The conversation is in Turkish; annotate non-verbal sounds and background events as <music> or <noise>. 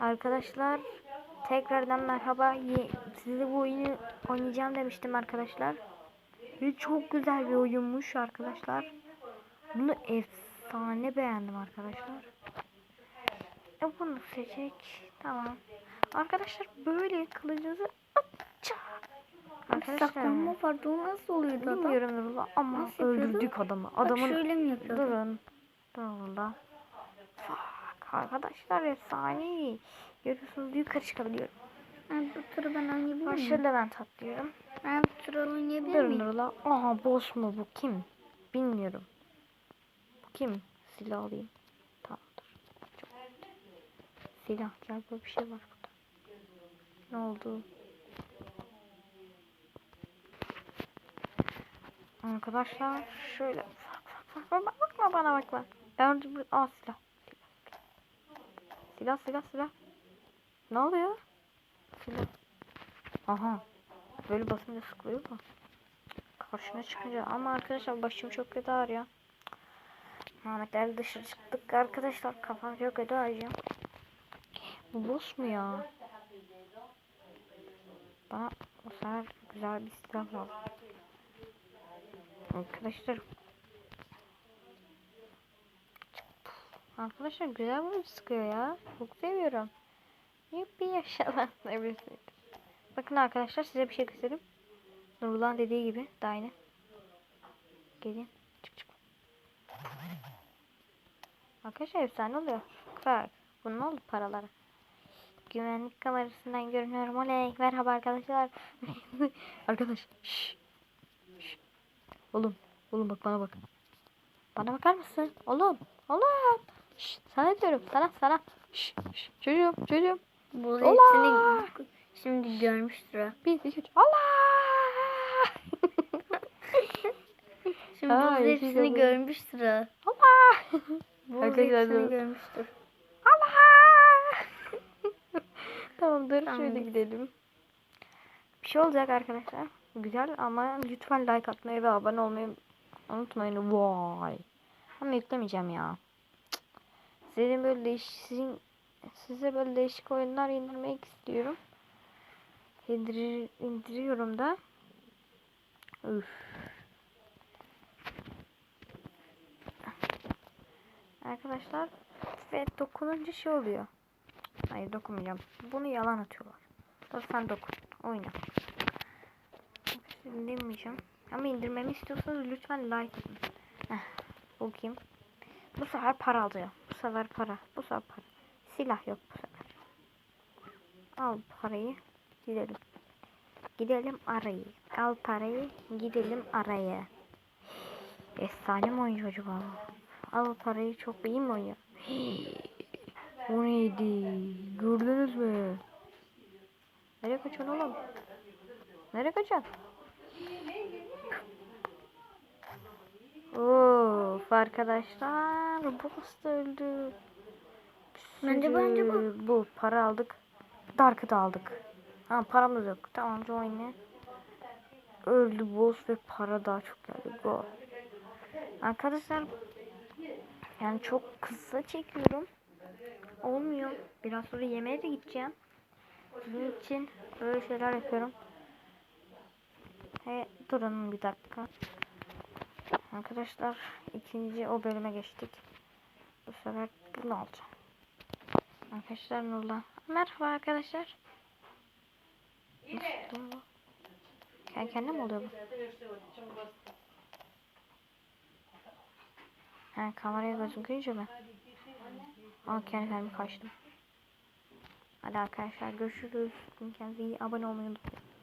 Arkadaşlar tekrardan merhaba. Size bu oyunu oynayacağım demiştim arkadaşlar. Ve çok güzel bir oyunmuş arkadaşlar. Bunu efsane beğendim arkadaşlar. E bunu seçecek. Tamam. Arkadaşlar böyle kılıcınızı atça. Arkadaşlar Saklanma vardı o nasıl oluyordu adam? bilmiyorum ama Nasıl yapıyordu? öldürdük adamı. Bak Adamın şöyle mi yapıyordu? Durun. Nurullah. Fuck. Arkadaşlar efsane. Görüyorsunuz yukarı çıkabiliyorum. Ben bu turu ben oynayabilir miyim? Levent atlıyorum. Ben bu turu oynayabilir miyim? Nurullah. Aha boş mu bu kim? Bilmiyorum. Bu kim? Silah alayım. Tamamdır. Çok güzel. Silah. Böyle bir şey var burada. Ne oldu? Arkadaşlar şöyle bak bak bak bakma bana bakma. Ben orada bir aa silah. Silah silah silah. Ne oluyor? Silah. Aha. Böyle basınca sıkılıyor mu? Karşına çıkınca ama arkadaşlar başım çok kötü ağrıyor. Ahmetler dışarı çıktık arkadaşlar kafam çok kötü ağrıyor. Bu boss mu ya? Bana o sefer güzel bir silah lazım. Arkadaşlar. Arkadaşlar güzel bir sıkıyor ya. Çok seviyorum. Yuppi yaşa ne bilirsin. Bakın arkadaşlar size bir şey göstereyim. Nurullah dediği gibi daha yine. Gelin. Çık çık. Arkadaşlar efsane oluyor. Bak. Bunun oldu paraları. Güvenlik kamerasından görünüyorum. Oley. Merhaba arkadaşlar. <laughs> Arkadaş. Şş. Şş. Oğlum. Oğlum bak bana bak. Bana bakar mısın? Oğlum. Oğlum. Şş. Sana diyorum. Sana sana. Şş. Şş. Çocuğum. Çocuğum. Bu hepsini şimdi görmüştür o. Bir, iki, üç. Allah! Şimdi bu hepsini görmüştür o. Allah! Bu hepsini görmüştür. Allah! <laughs> tamam dur Tamam. şöyle gidelim. Bir şey olacak arkadaşlar. Güzel ama lütfen like atmayı ve abone olmayı unutmayın. Vay. Ama yüklemeyeceğim ya. Sizin böyle değişik size böyle değişik oyunlar indirmek istiyorum. İndirir, indiriyorum da. Üf. Arkadaşlar ve dokununca şey oluyor. Hayır dokunmayacağım. Bunu yalan atıyorlar. Dur sen dokun. Oyna. İndirmeyeceğim. Ama indirmemi istiyorsanız lütfen like atın. Heh, kim? Bu sefer para alacağım. Sefer para. Bu sefer para. Silah yok bu sefer. Al parayı. Gidelim. Gidelim arayı. Al parayı. Gidelim araya. Efsane mi oyuncu acaba? Al parayı çok iyi mi oynuyor? <gasps> O neydi? Gördünüz mü? Nereye kaçıyorsun oğlum? Nereye kaçıyorsun? Of arkadaşlar boss da öldü. Bence- bence bu. Bu para aldık. Dark'ı da aldık. Ha paramız yok. Tamam join'e. Öldü boss ve para daha çok geldi. Go. Arkadaşlar yani çok kısa çekiyorum. Olmuyor. Biraz sonra yemeğe de gideceğim. Bunun için böyle şeyler yapıyorum. He, durun bir dakika. Arkadaşlar ikinci o bölüme geçtik. Bu sefer bunu alacağım. Arkadaşlar Nurla. Merhaba arkadaşlar. Nasıl bu? Kendi kendine mi oluyor bu? Ha kameraya gözükünce mi? Aa kendi kendime kaçtım. Hadi arkadaşlar görüşürüz. Kendinize iyi abone olmayı unutmayın.